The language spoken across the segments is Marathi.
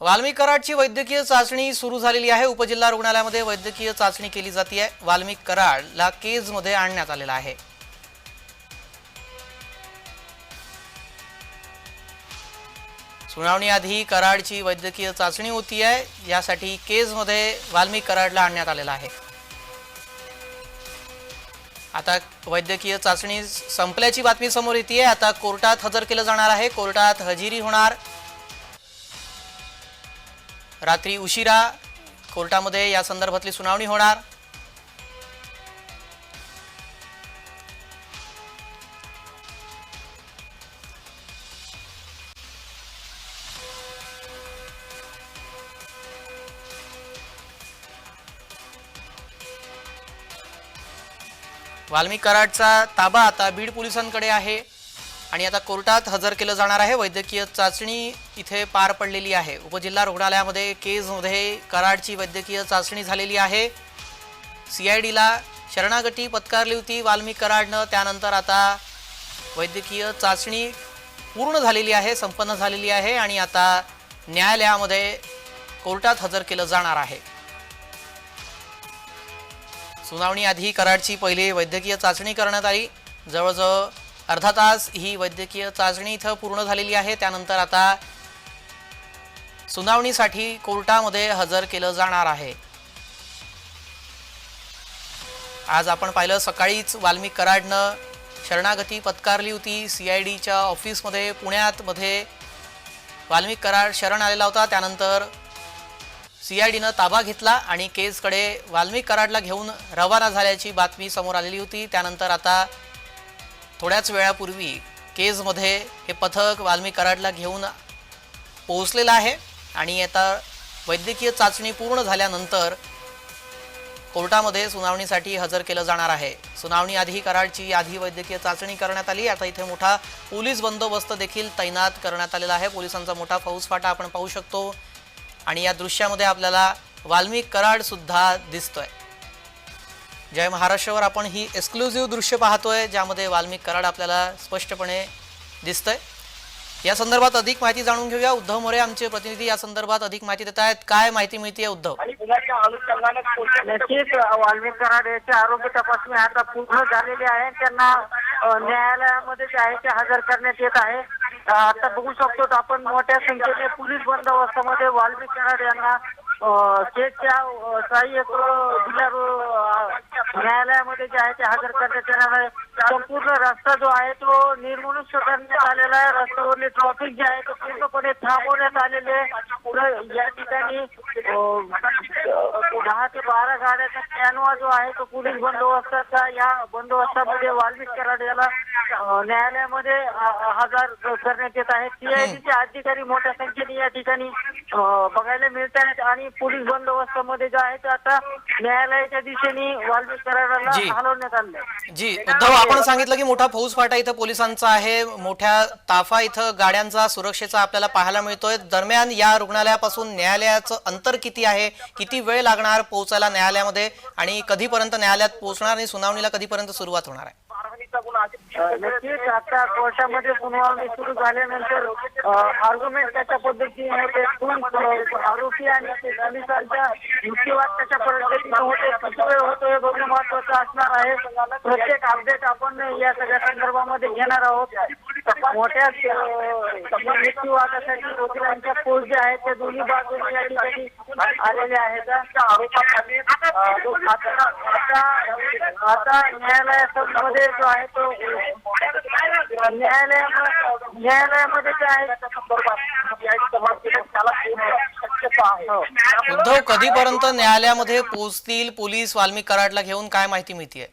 वाल्मी कराडची वैद्यकीय चाचणी सुरू झालेली आहे. उपजिल्हा रुग्णालयामध्ये वैद्यकीय चाचणी केली जाते आहे वाल्मिक कराडला केजमध्ये आणण्यात आलेला आहे. सुनावणीआधी कराडची वैद्यकीय चाचणी होती आहे यासाठी केजमध्ये वाल्मिक कराडला आणण्यात आलेला आहे. आता वैद्यकीय चाचणी संपल्याची बातमी समोर येते आता कोर्टात हजर केलं जाणार आहे. कोर्टात हजेरी होणार. रात्री उशिरा कोर्टामध्ये या संदर्भातली सुनावणी होणार. वाल्मिक कराडचा ताबा आता बीड पोलिसांकडे आहे आणि आता कोर्टात हजर केलं जाणार आहे. वैद्यकीय चाचणी इथे पार पडलेली आहे. उपजिल्हा रुग्णालयामध्ये केजमध्ये कराडची वैद्यकीय चाचणी झालेली आहे. सी आय डीला शरणागती पत्कारली होती वाल्मिक कराडनं. त्यानंतर आता वैद्यकीय चाचणी पूर्ण झालेली आहे संपन्न झालेली आहे आणि आता न्यायालयामध्ये कोर्टात हजर केलं जाणार आहे. सुनावणी आधी कराडची पहिली वैद्यकीय चाचणी करण्यात आली. जवळजवळ अर्धा तास ही वैद्यकीय चाचणी इथं पूर्ण झालेली आहे. त्यानंतर आता सुनावणीसाठी कोर्टामध्ये हजर केलं जाणार आहे. आज आपण पाहिलं सकाळीच वाल्मिक कराडनं शरणागती पत्कारली होती. सी आय डीच्या ऑफिसमध्ये पुण्यात मध्ये वाल्मिक कराड शरण आलेला होता. त्यानंतर सी आय डीनं ताबा घेतला आणि केसकडे वाल्मिक कराडला घेऊन रवाना झाल्याची बातमी समोर आलेली होती. त्यानंतर आता थोड्याच वेळापूर्वी केजमध्ये हे पथक वाल्मिक कराडला घेऊन पोहोचलेलं आहे. आणि आता वैद्यकीय चाचणी पूर्ण झाल्यानंतर कोर्टामध्ये सुनावणीसाठी हजर केलं जाणार आहे. सुनावणी आधी कराडची आधी वैद्यकीय चाचणी करण्यात आली. आता इथे मोठा पोलीस बंदोबस्त देखील तैनात करण्यात आलेला आहे. पोलिसांचा मोठा फौजफाटा आपण पाहू शकतो. आणि या दृश्यामध्ये आपल्याला वाल्मिक कराड सुद्धा दिसतोय. जय महाराष्ट्रावर आपण ही एक्सक्लुझिव्ह दृश्य पाहतोय ज्यामध्ये वाल्मिक कराड आपल्याला स्पष्टपणे दिसतंय. या संदर्भात अधिक माहिती जाणून घेऊया. उद्धव मोरे आमचे प्रतिनिधी या संदर्भात अधिक माहिती देत आहेत. काय माहिती मिळते उद्धव? नक्कीच वाल्मिक कराड याचे आरोग्य तपासणी आता पूर्ण झालेली आहे. त्यांना न्यायालयामध्ये जे आहे ते हजर करण्यात येत आहे. आता बघू शकतो आपण मोठ्या संख्येने पोलीस बंदोबस्तामध्ये वाल्मिक कराड यांना अ, त्या अ, सहाय्यक जिल्हा न्यायालयामध्ये जे आहे ते हजर करण्यात येणार आहे. संपूर्ण रस्ता जो आहे तो निर्मनुष्य करण्यात आलेला आहे. रस्त्यावरले ट्रॉफिक जे आहे तो पूर्णपणे थांबवण्यात आलेले आहे. या ठिकाणी ते बारा गाड्याचा कॅनवा जो आहे तो पोलीस बंदोबस्ताचा या बंदोबस्तामध्ये वाल्मिक कराड याला न्यायालयामध्ये हजर करण्यात येत आहे. सीआयडीचे अधिकारी मोठ्या संख्येने या ठिकाणी बघायला मिळत आहेत आणि पोलीस बंदोबस्तामध्ये जो आहे ते आता न्यायालयाच्या दिशेने वाल्मिक कराडाला. हलवण्यात आणलंय जी उद्धव आपण सांगितलं की मोठा फौजफाटा इथं पोलिसांचा आहे. मोठ्या ताफा इथं गाड्यांचा सुरक्षेचा आपल्याला पाहायला मिळतोय. दरम्यान या रुग्णालयापासून न्यायालयाचं अंतर किती आहे? किती वेळ लागणार? पोहोचायला न्यायालयामध्ये आणि कधीपर्यंत न्यायालयात पोहोचणार आणि सुनावणीला कधीपर्यंत सुरुवात होणार आहे? नक्कीच. आता कोर्टामध्ये सुनावणी सुरू झाल्यानंतर आर्ग्युमेंट त्याच्या पद्धतीने ते आरोपी आणि पोलिसांच्या युक्तिवाद त्याच्या पद्धतीने होते किती वेळ होतो हे बघणं महत्वाचं असणार आहे. प्रत्येक अपडेट आपण या सगळ्या संदर्भामध्ये घेणार आहोत. मोठ्या म्हणजे युक्तिवादासाठी वकिलांच्या पोस्ट जे आहेत ते दोन्ही बाजूने या ठिकाणी आलेले आहेत. आरोपाखाली आता न्यायालयामध्ये जो आहे तो न्यायालयामध्ये न्यायालयामध्ये जे आहे शक्यता आहे. हो. उद्धव कधीपर्यंत न्यायालयामध्ये पोहोचतील पोलीस वाल्मिक कराडला घेऊन काय माहिती मिळतीये?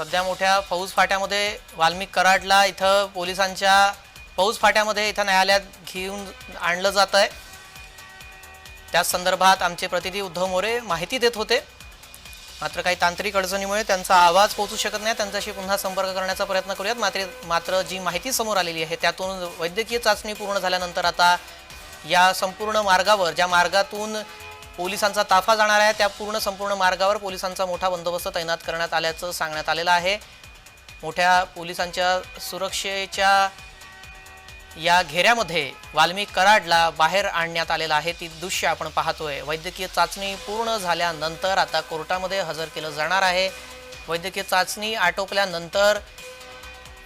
सध्या मोठ्या फौज फाट्यामध्ये वाल्मिक कराडला इथं पोलिसांच्या फौज फाट्यामध्ये इथं न्यायालयात घेऊन आणलं जात आहे. त्याच संदर्भात आमचे प्रतिनिधी उद्धव मोरे माहिती देत होते. मात्र काही तांत्रिक अडचणीमुळे त्यांचा आवाज पोहोचू शकत नाही. त्यांच्याशी पुन्हा संपर्क करण्याचा प्रयत्न करूयात. मात्र मात्र जी माहिती समोर आलेली आहे त्यातून वैद्यकीय चाचणी पूर्ण झाल्यानंतर आता या संपूर्ण मार्गावर ज्या मार्गातून पोलिसांचा ताफा जाणार आहे. त्या पूर्ण संपूर्ण मार्गावर पोलिसांचा मोठा बंदोबस्त तैनात करण्यात आल्याचं सांगण्यात आलेलं आहे. मोठ्या पोलिसांच्या सुरक्षेच्या या घेऱ्यामध्ये वाल्मिक कराडला बाहेर आणण्यात आलेलं आहे. ती दृश्य आपण पाहतोय. वैद्यकीय चाचणी पूर्ण झाल्यानंतर आता कोर्टामध्ये हजर केलं जाणार आहे. वैद्यकीय चाचणी आटोपल्यानंतर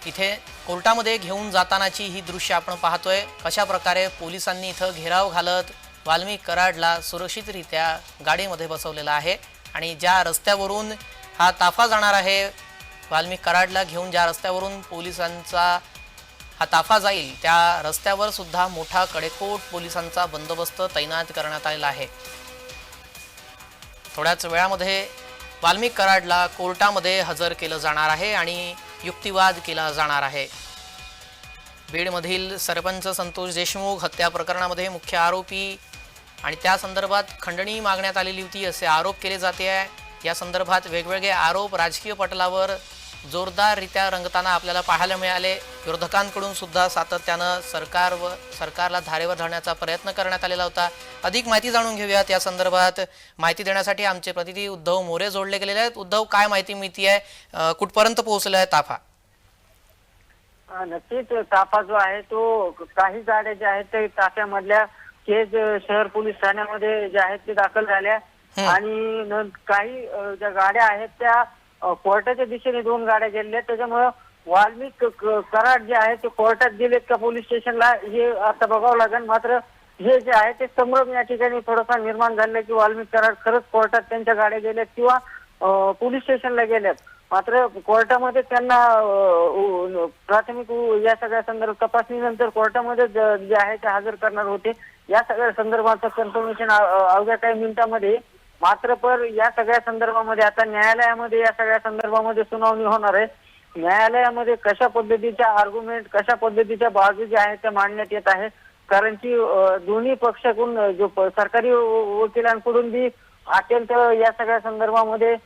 इथे कोर्टामध्ये घेऊन जातानाची ही दृश्य आपण पाहतोय. कशा प्रकारे पोलिसांनी इथं घेराव घालत वाल्मिक कराडला सुरक्षितरित्या गाडीमध्ये बसवलेला आहे आणि ज्या रस्त्यावरून हा ताफा जाणार आहे वाल्मिक कराडला घेऊन ज्या रस्त्यावरून पोलिसांचा हा ताफा जाईल त्या रस्त्यावर सुद्धा मोठा कडेकोट पोलिसांचा बंदोबस्त तैनात करण्यात आलेला आहे. थोड्याच वेळामध्ये वाल्मिक कराडला कोर्टामध्ये हजर केलं जाणार आहे आणि युक्तिवाद केला जाणार आहे. बीडमधील सरपंच संतोष देशमुख हत्या प्रकरणामध्ये मुख्य आरोपी आणि त्या संदर्भात खंडणी मागण्यात आलेली होती असे आरोप केले जाते आहे. या संदर्भात वेगवेगळे आरोप राजकीय पटलावर जोरदाररित्या रंगताना आपल्याला पाहायला मिळाले. विरोधकांकडून सुद्धा सातत्यानं सरकार व सरकारला धारेवर धरण्याचा प्रयत्न करण्यात आलेला होता. अधिक माहिती जाणून घेऊयात या संदर्भात. माहिती देण्यासाठी आमचे प्रतिनिधी उद्धव मोरे जोडले गेलेले आहेत. उद्धव काय माहिती मिळती आहे कुठपर्यंत पोहोचला आहे ताफा नक्कीच ताफा जो आहे तो काही गाड्या ज्या आहेत ते ताफ्यामधल्या केज शहर पोलीस ठाण्यामध्ये ज्या आहेत ते दाखल झाल्या. आणि न- काही अ, ज्या गाड्या आहेत त्या अ, कोर्टाच्या दिशेने दोन गाड्या गेलेल्या आहेत. त्याच्यामुळं वाल्मिक क- कराड जे आहे ते कोर्टात गेलेत का पोलीस स्टेशनला हे आता बघावं लागेल. मात्र हे जे आहे ते संभ्रम या ठिकाणी थोडासा निर्माण झालाय की वाल्मिक कराड खरंच कोर्टात त्यांच्या गाड्या गेल्यात किंवा अ, पोलीस स्टेशनला गेल्यात. मात्र कोर्टामध्ये त्यांना प्राथमिक या सगळ्या संदर्भात तपासणीनंतर कोर्टामध्ये जे आहे ते हजर करणार होते. या सगळ्या संदर्भाचं कन्फर्मेशन अवघ्या काही मिनिटांमध्ये मात्र पर या सगळ्या संदर्भामध्ये आता न्यायालयामध्ये या सगळ्या संदर्भामध्ये सुनावणी होणार आहे. न्यायालयामध्ये कशा पद्धतीच्या आर्ग्युमेंट कशा पद्धतीच्या बाजू ज्या आहेत त्या मांडण्यात येत आहे. कारण की दोन्ही पक्षाकडून जो प- सरकारी वकिलांकडून बी अत्यंत या सगळ्या संदर्भामध्ये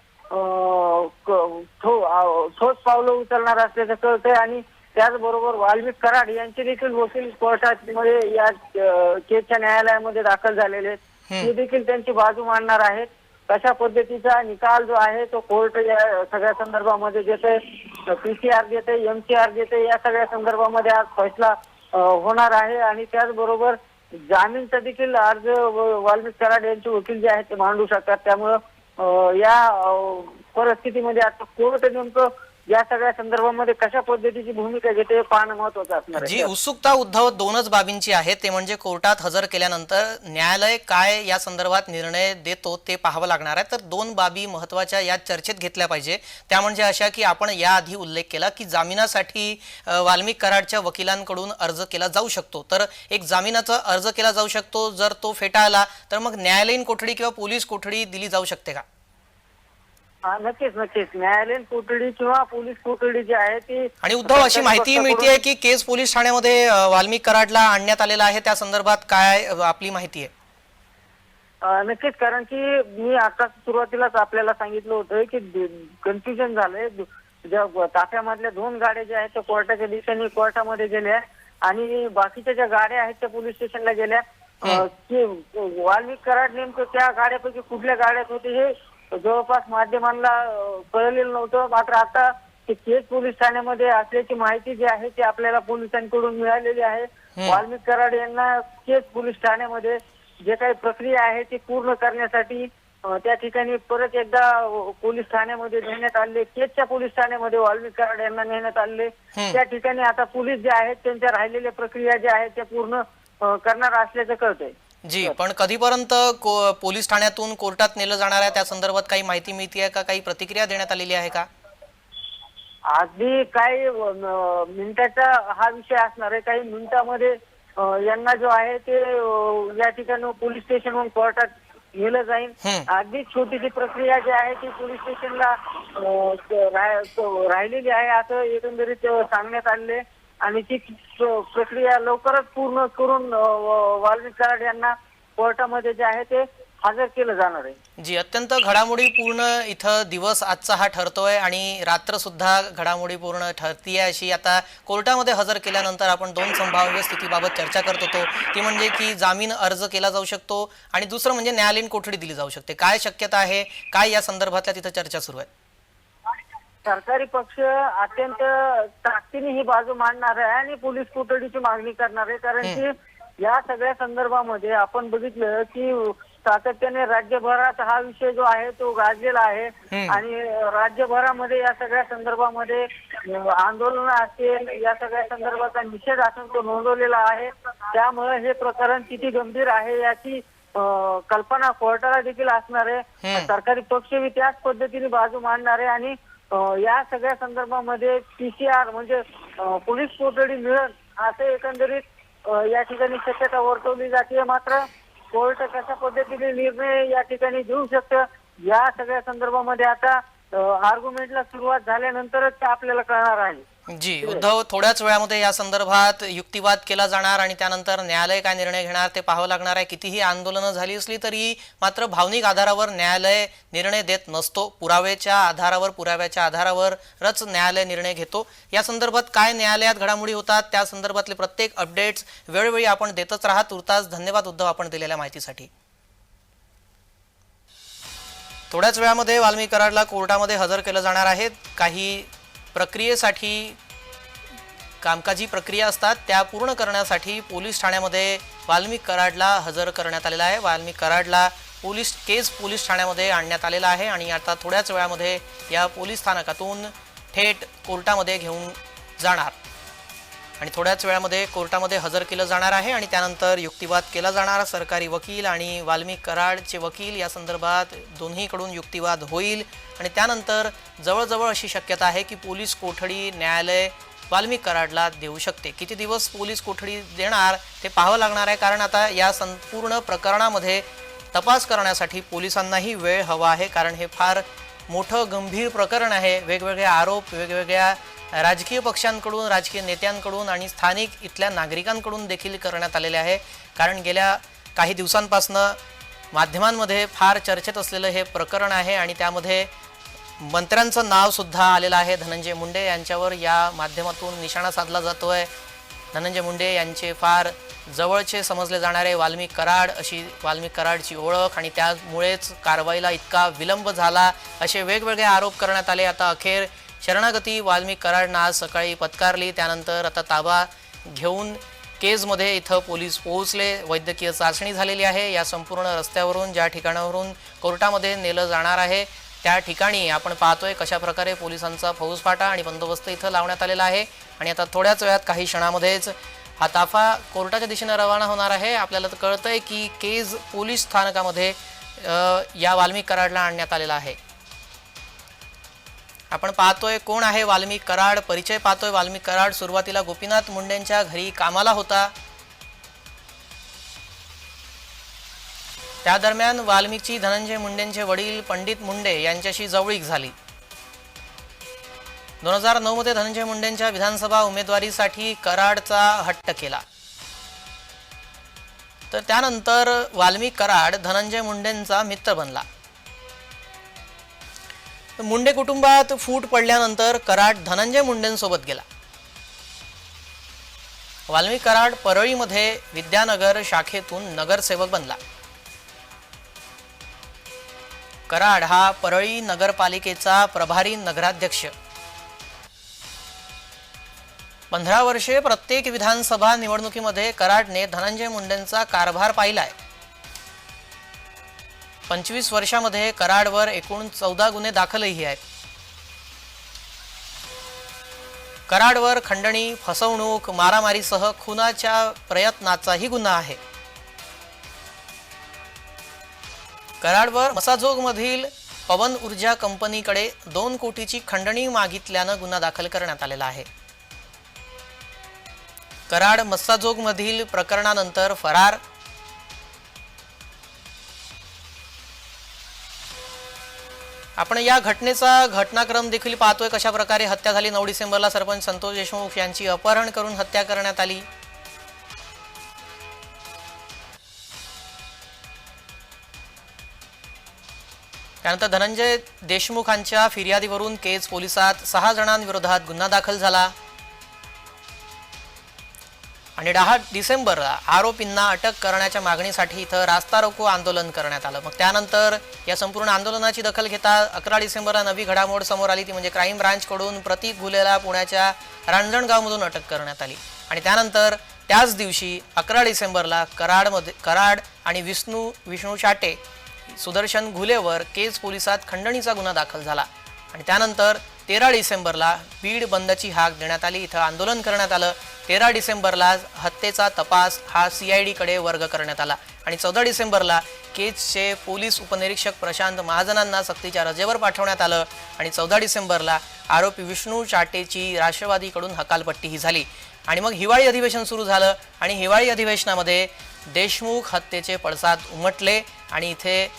ठोस पावलं उचलणार असल्याचं कळतंय आणि त्याचबरोबर वाल्मिक कराड यांचे देखील वकील कोर्टात मध्ये या केसच्या न्यायालयामध्ये दाखल झालेले आहेत. ते देखील त्यांची बाजू मांडणार आहेत. कशा पद्धतीचा निकाल जो आहे तो कोर्ट या सगळ्या संदर्भामध्ये देते पीसीआर देते एमसीआर देते या सगळ्या संदर्भामध्ये आज फैसला होणार आहे. आणि त्याचबरोबर जामीनचा देखील अर्ज वाल्मिक कराड यांचे वकील जे आहेत ते मांडू शकतात. त्यामुळं या परिस्थितीमध्ये आता कोर्ट नेमकं या सगळ्या संदर्भामध्ये कशा पद्धतीची भूमिका घेते हे पाहणं महत्वाचं असणार जी आहे उत्सुकता उद्धव दोनच बाबींची आहे ते म्हणजे कोर्टात हजर केल्यानंतर न्यायालय काय या संदर्भात निर्णय देतो ते पाहावं लागणार आहे. तर दोन बाबी महत्त्वाच्या या चर्चेत घेतल्या पाहिजे. त्या म्हणजे अशा की आपण याआधी उल्लेख केला की जामिनासाठी अ, वाल्मिक कराडच्या वकिलांकडून अर्ज केला जाऊ शकतो. तर एक जामिनाचा अर्ज केला जाऊ शकतो जर तो फेटाळला तर मग न्यायालयीन कोठडी किंवा पोलीस कोठडी दिली जाऊ शकते का? हा, नक्कीच नक्कीच. न्यायालयीन कोठडी किंवा पोलीस कोठडी जी आहे ती आणि उद्धव अशी माहिती मिळते की केस पोलीस ठाण्यामध्ये अ, वाल्मिक कराडला आणण्यात आलेला आहे. त्या संदर्भात काय अ, आपली माहिती आहे? अं, नक्कीच. कारण की मी आता सुरुवातीलाच आपल्याला सांगितलं होतं की कन्फ्युजन झालंय. ज्या ताफ्यामधल्या दोन गाड्या ज्या आहेत त्या कोर्टाच्या दिशेने कोर्टामध्ये गेल्या. आणि बाकीच्या ज्या गाड्या आहेत त्या पोलीस स्टेशनला गेल्या. अं, की वाल्मिक कराड नेमकं त्या गाड्यापैकी कुठल्या गाड्यात होते हे जवळपास माध्यमांना कळलेलं नव्हतं. मात्र आता ते केस पोलीस ठाण्यामध्ये असल्याची माहिती जी आहे ती आपल्याला पोलिसांकडून मिळालेली आहे. वाल्मिक कराड यांना केस पोलीस ठाण्यामध्ये जे काही प्रक्रिया आहे ती पूर्ण करण्यासाठी त्या ठिकाणी परत एकदा पोलीस ठाण्यामध्ये नेण्यात आले केजच्या पोलीस ठाण्यामध्ये वाल्मिक कराड यांना नेण्यात आले. त्या ठिकाणी आता पोलीस जे आहेत त्यांच्या राहिलेल्या प्रक्रिया ज्या आहेत त्या पूर्ण करणार असल्याचं कळतंय. जी पण कधीपर्यंत पोलीस ठाण्यातून कोर्टात नेलं जाणार आहे त्या संदर्भात काही माहिती मिळते आहे का? काही प्रतिक्रिया देण्यात आलेली आहे का? अगदी काही मिनिटाचा हा विषय असणार आहे. काही मिनिटामध्ये यांना जो आहे ते या ठिकाणी पोलीस स्टेशनहून कोर्टात नेलं जाईल. अगदी छोटीशी प्रक्रिया जी आहे ती पोलीस स्टेशनला राहिलेली आहे असं एकंदरीत सांगण्यात आले आणि ती प्रक्रिया लवकरच पूर्ण करून वाल्मिक कराड यांना कोर्टामध्ये जे आहे ते हजर केलं जाणार आहे. जी अत्यंत घडामोडी पूर्ण इथं दिवस आजचा हा ठरतोय आणि रात्र सुद्धा घडामोडी पूर्ण ठरतीये अशी आता कोर्टामध्ये हजर केल्यानंतर आपण दोन संभाव्य स्थितीबाबत चर्चा करत होतो. ती म्हणजे की जामीन अर्ज केला जाऊ शकतो आणि दुसरं म्हणजे न्यायालयीन कोठडी दिली जाऊ शकते. काय शक्यता आहे? काय या संदर्भातल्या तिथं चर्चा सुरू आहे? सरकारी पक्ष अत्यंत ताकदीने ही बाजू मांडणार आहे आणि पोलीस कोठडीची मागणी करणार आहे. कारण की या सगळ्या संदर्भामध्ये आपण बघितलं की सातत्याने राज्यभरात हा विषय जो आहे तो गाजलेला आहे. आणि राज्यभरामध्ये या सगळ्या संदर्भामध्ये आंदोलन असेल या सगळ्या संदर्भाचा निषेध असेल तो नोंदवलेला आहे. त्यामुळे हे प्रकरण किती गंभीर आहे याची कल्पना कोर्टाला देखील असणार आहे. सरकारी पक्ष बी त्याच पद्धतीने बाजू मांडणार आहे आणि या सगळ्या संदर्भामध्ये पीसीआर म्हणजे पोलीस कोठडी मिळेल असे एकंदरीत या ठिकाणी शक्यता वर्तवली जाते मात्र कोर्ट कशा पद्धतीने निर्णय या ठिकाणी घेऊ शकतं या सगळ्या संदर्भामध्ये आता आर्ग्युमेंटला सुरुवात झाल्यानंतरच ते आपल्याला कळणार आहे. जी उद्धव थोड्याच वेळामध्ये या संदर्भात युक्तिवाद केला जाणार आणि त्यानंतर न्यायालय काय निर्णय घेणार ते पाहावं लागणार आहे. कितीही आंदोलनं झाली असली तरी मात्र भावनिक आधारावर न्यायालय निर्णय देत नसतो. पुराव्याच्या आधारावर पुराव्याच्या आधारावरच न्यायालय निर्णय घेतो. या संदर्भात काय न्यायालयात घडामोडी होतात त्या संदर्भातले प्रत्येक अपडेट्स वेळोवेळी आपण देतच राहा. तुर्तास धन्यवाद उद्धव आपण दिलेल्या माहितीसाठी. थोड्याच वेळामध्ये वाल्मिक कराडला कोर्टामध्ये हजर केलं जाणार आहे. काही प्रक्रियेसाठी कामकाजी प्रक्रिया असतात त्या पूर्ण करण्यासाठी पोलीस ठाण्यामध्ये वाल्मिक कराडला हजर करण्यात आलेला आहे. वाल्मिक कराडला पोलीस केज पोलीस ठाण्यामध्ये आणण्यात आलेला आहे आणि आता थोड्याच वेळामध्ये या पोलीस स्थानकातून थेट कोर्टामध्ये घेऊन जाणार. आणि थोड्याच वेळामध्ये कोर्टामध्ये हजर केलं जाणार आहे आणि त्यानंतर युक्तिवाद केला जाणार. सरकारी वकील आणि वाल्मिक कराडचे वकील या संदर्भात दोन्हीकडून युक्तिवाद होईल. आणि त्यानंतर जवळजवळ अशी शक्यता आहे की पोलीस कोठडी न्यायालय वाल्मिक कराडला देऊ शकते. किती दिवस पोलीस कोठडी देणार ते पाहावं लागणार आहे कारण आता या संपूर्ण प्रकरणामध्ये तपास करण्यासाठी पोलिसांनाही वेळ हवा आहे कारण हे फार मोठं गंभीर प्रकरण आहे. वेगवेगळे आरोप वेगवेगळ्या राजकीय पक्षांकडून राजकीय नेत्यांकडून आणि स्थानिक इथल्या नागरिकांकडून देखील करण्यात आलेले आहे. कारण गेल्या काही दिवसांपासनं माध्यमांमध्ये फार चर्चेत असलेलं हे प्रकरण आहे आणि त्यामध्ये मंत्र्यांचं नावसुद्धा आलेलं आहे. धनंजय मुंडे यांच्यावर या माध्यमातून निशाणा साधला जातो आहे धनंजय मुंडे यांचे फार जवळचे समजले जाणारे वाल्मिक कराड अशी वाल्मिक कराडची ओळख आणि त्यामुळेच कारवाईला इतका विलंब झाला असे वेगवेगळे आरोप करण्यात आले. आता अखेर शरणागती वाल्मिक कराडनं आज सकाळी पत्कारली. त्यानंतर आता ताबा घेऊन केजमध्ये इथं पोलीस पोहोचले. वैद्यकीय चाचणी झालेली आहे. या संपूर्ण रस्त्यावरून ज्या ठिकाणावरून कोर्टामध्ये नेलं जाणार आहे त्या ठिकाणी आपण पाहतोय कशा प्रकारे पोलिसांचा फौजफाटा आणि बंदोबस्त इथं लावण्यात आलेला आहे. आणि आता थोड्याच वेळात काही क्षणामध्येच हा ताफा कोर्टाच्या दिशेने रवाना होणार आहे. आपल्याला तर कळतंय की केज पोलीस स्थानकामध्ये या वाल्मिक कराडला आणण्यात आलेला आहे. आपण पाहतोय कोण आहे वाल्मिक कराड परिचय पाहतोय वाल्मिक कराड. सुरुवातीला गोपीनाथ मुंडेंच्या घरी कामाला होता. त्या दरम्यान वाल्मिकची धनंजय मुंडेंचे वडील पंडित मुंडे यांच्याशी जवळीक झाली. दोन हजार नऊ मध्ये धनंजय मुंडेंच्या विधानसभा उमेदवारीसाठी कराडचा हट्ट केला. तर त्यानंतर वाल्मिक कराड धनंजय मुंडेंचा मित्र बनला. मुंडे कुटुंबात फूट पडल्यानंतर कराड धनंजय मुंडेंसोबत गेला. वाल्मिक कराड परळीमध्ये विद्यानगर शाखेतून नगरसेवक बनला. कराड हा परळी नगरपालिकेचा प्रभारी नगराध्यक्ष. पंधरा वर्षे प्रत्येक विधानसभा निवडणुकीमध्ये कराडने धनंजय मुंडेंचा कारभार पाहिलाय. पंचवीस वर्षामध्ये कराडवर एकूण चौदा गुन्हे दाखलही आहेत. कराडवर खंडणी फसवणूक मारामारीसह खुनाच्या प्रयत्नाचाही गुन्हा आहे. कराडवर मसाजोगमधील पवन ऊर्जा कंपनीकडे दोन कोटीची खंडणी मागितल्यानं गुन्हा दाखल करण्यात आलेला आहे. कराड मस्साजोगमधील प्रकरणानंतर फरार आपण या घटनेचा घटनाक्रम देखील पाहतोय. कशा प्रकारे हत्या झाली. नऊ डिसेंबरला सरपंच संतोष देशमुख यांची अपहरण करून हत्या करण्यात आली. त्यानंतर धनंजय देशमुखांच्या फिर्यादीवरून केज पोलिसात सहा जणांविरोधात गुन्हा दाखल झाला. आणि दहा डिसेंबरला आरोपींना अटक करण्याच्या मागणीसाठी इथं रास्ता रोको आंदोलन करण्यात आलं. मग त्यानंतर या संपूर्ण आंदोलनाची दखल घेता अकरा डिसेंबरला नवी घडामोड समोर आली. ती म्हणजे क्राईम ब्रांचकडून प्रतीक गुलेला पुण्याच्या रांजणगावमधून अटक करण्यात आली. आणि त्यानंतर त्याच दिवशी अकरा डिसेंबरला कराडमध्ये कराड आणि विष्णू विष्णू शाटे सुदर्शन घुलेवर केज पोलिसात खंडणीचा गुन्हा दाखल झाला. आणि त्यानंतर तेरा डिसेंबरला बीड बंदची हाक देण्यात आली. इथं आंदोलन करण्यात आलं. तेरा डिसेंबरला हत्येचा तपास हा सी आय डीकडे वर्ग करण्यात आला. आणि चौदा डिसेंबरला केजचे पोलीस उपनिरीक्षक प्रशांत महाजनांना सक्तीच्या रजेवर पाठवण्यात आलं आणि चौदा डिसेंबरला आरोपी विष्णू चाटेची राष्ट्रवादीकडून हकालपट्टीही झाली. आणि मग हिवाळी अधिवेशन सुरू झालं आणि हिवाळी अधिवेशनामध्ये देशमुख हत्येचे पडसाद उमटले आणि इथे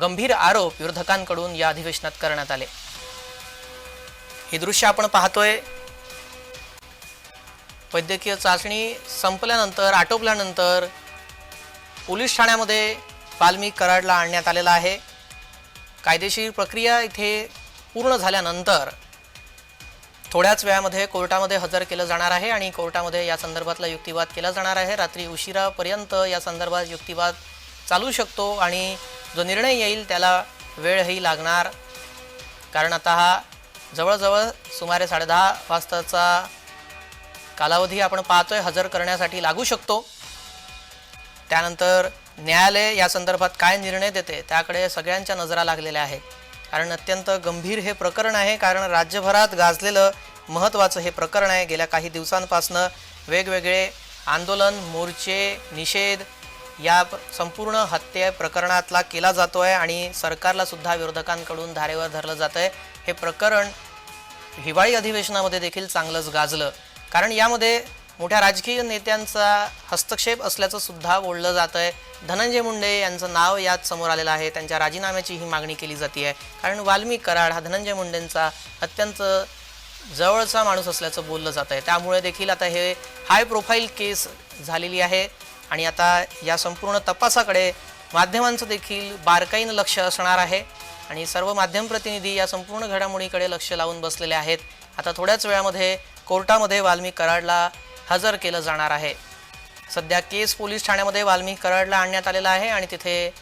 गंभीर आरोप विरोधकांकडून या अधिवेशनात करण्यात आले. हे दृश्य आपण पाहतोय. वैद्यकीय चाचणी संपल्यानंतर आटोपल्यानंतर पोलीस ठाण्यामध्ये वाल्मिक कराडला आणण्यात आलेला आहे. कायदेशीर प्रक्रिया इथे पूर्ण झाल्यानंतर थोड्याच वेळामध्ये कोर्टामध्ये हजर केलं जाणार आहे आणि कोर्टामध्ये या संदर्भातला युक्तिवाद केला जाणार आहे. रात्री उशिरापर्यंत या संदर्भात युक्तिवाद चालू शकतो आणि जो निर्णय येईल त्याला वेळही लागणार. कारण आता हा जवळजवळ सुमारे साडेदहा वाजताचा कालावधी आपण पाहतोय हजर करण्यासाठी लागू शकतो. त्यानंतर न्यायालय या संदर्भात काय निर्णय देते त्याकडे सगळ्यांच्या नजरा लागलेल्या आहेत. कारण अत्यंत गंभीर हे प्रकरण आहे कारण राज्यभरात गाजलेलं महत्त्वाचं हे प्रकरण आहे. गेल्या काही दिवसांपासनं वेगवेगळे आंदोलन मोर्चे निषेध या संपूर्ण हत्ये प्रकरणातला केला जातो आहे आणि सरकारला सुद्धा विरोधकांकडून धारेवर धरलं जातं आहे हे प्रकरण हिवाळी अधिवेशनामध्ये देखील चांगलंच गाजलं. कारण यामध्ये मोठ्या राजकीय नेत्यांचा हस्तक्षेप असल्याचं सुद्धा बोललं जात आहे धनंजय मुंडे यांचं नाव यात समोर आलेलं आहे. त्यांच्या राजीनाम्याची ही मागणी केली जाते आहे कारण वाल्मिक कराड हा धनंजय मुंडेंचा अत्यंत जवळचा माणूस असल्याचं बोललं जात आहे त्यामुळे देखील आता हे हाय प्रोफाईल केस झालेली आहे. आणि आता या संपूर्ण तपासाकडे माध्यमांचं देखील बारकाईनं लक्ष असणार आहे. आणि सर्व माध्यम प्रतिनिधी या संपूर्ण घडामोडीकडे लक्ष लावून बसलेले आहेत. आता थोड्याच वेळामध्ये कोर्टामध्ये वाल्मिक कराडला हजर केलं जाणार आहे. सध्या केस पोलीस ठाण्यामध्ये वाल्मिक कराडला आणण्यात आलेला आहे आणि तिथे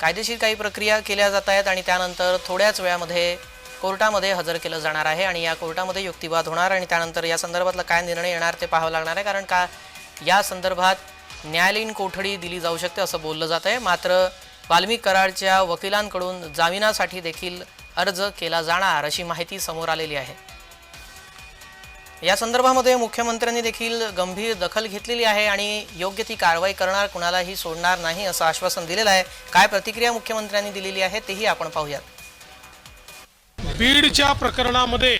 कायदेशीर काही प्रक्रिया केल्या जात आहेत आणि त्यानंतर थोड्याच वेळामध्ये कोर्टामध्ये हजर केलं जाणार आहे आणि या कोर्टामध्ये युक्तिवाद होणार आणि त्यानंतर या संदर्भातला काय निर्णय येणार ते पाहावं लागणार आहे कारण का या संदर्भात न्यायालयीन कोठडी दिली जाऊ शकते असं बोललं जात आहे. मात्र वाल्मिक कराडच्या वकिलांकडून जामिनासाठी देखील अर्ज केला जाणार अशी माहिती समोर आलेली आहे. या संदर्भामध्ये मुख्यमंत्र्यांनी देखील गंभीर दखल घेतलेली आहे आणि योग्य ती कारवाई करणार कुणालाही सोडणार नाही असं आश्वासन दिलेलं आहे. काय प्रतिक्रिया मुख्यमंत्र्यांनी दिलेली आहे तेही आपण पाहूयात. बीडच्या प्रकरणामध्ये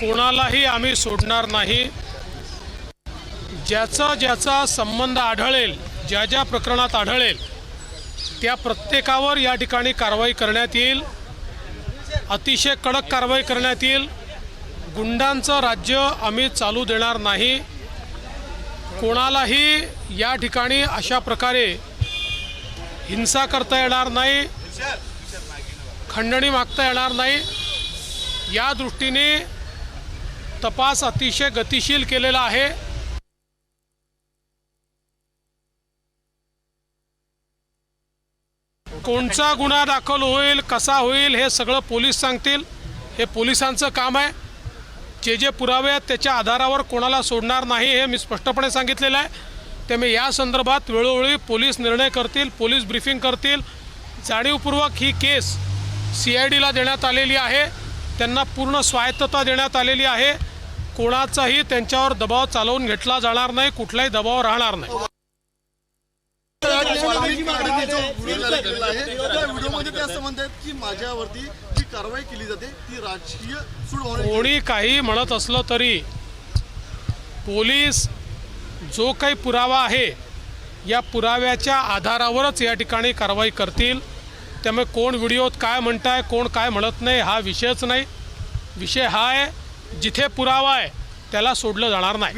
कोणालाही आम्ही सोडणार नाही. ज्याचा ज्याचा संबंध आढळेल ज्या ज्या प्रकरणात आढळेल त्या प्रत्येकावर या ठिकाणी कारवाई करण्यात येईल. अतिशय कडक कारवाई करण्यात येईल. गुंडांचं राज्य आम्ही चालू देणार नाही. कोणालाही या ठिकाणी अशा प्रकारे हिंसा करता येणार नाही खंडणी मागता येणार नाही. या दृष्टीने तपास अतिशय गतिशील केलेला आहे. कोणचा गुन्हा दाखल होईल कसा होईल हे सगळं पोलीस सांगतील. हे पोलिसांचं काम आहे. जे जे पुरावे आहेत त्याच्या आधारावर कोणाला सोडणार नाही हे मी स्पष्टपणे सांगितलेलं आहे. त्यामुळे या संदर्भात वेळोवेळी पोलीस निर्णय करतील पोलीस ब्रीफिंग करतील. जाणीवपूर्वक ही केस सी आय डीला देण्यात आलेली आहे. त्यांना पूर्ण स्वायत्तता देण्यात आलेली आहे. कोणाचाही त्यांच्यावर दबाव चालवून घेतला जाणार नाही कुठलाही दबाव राहणार नाही. व्हिडिओमध्ये ते असं म्हणतात की माझ्यावरती कारवाई केली जाते ती राजकीय कोणी काही म्हणत असलं तरी पोलीस जो काही पुरावा आहे या पुराव्याच्या आधारावरच या ठिकाणी कारवाई करतील. त्यामुळे कोण व्हिडिओत काय म्हणताय कोण काय म्हणत नाही हा विषयच नाही. विषय हा आहे जिथे पुरावा आहे त्याला सोडलं जाणार नाही.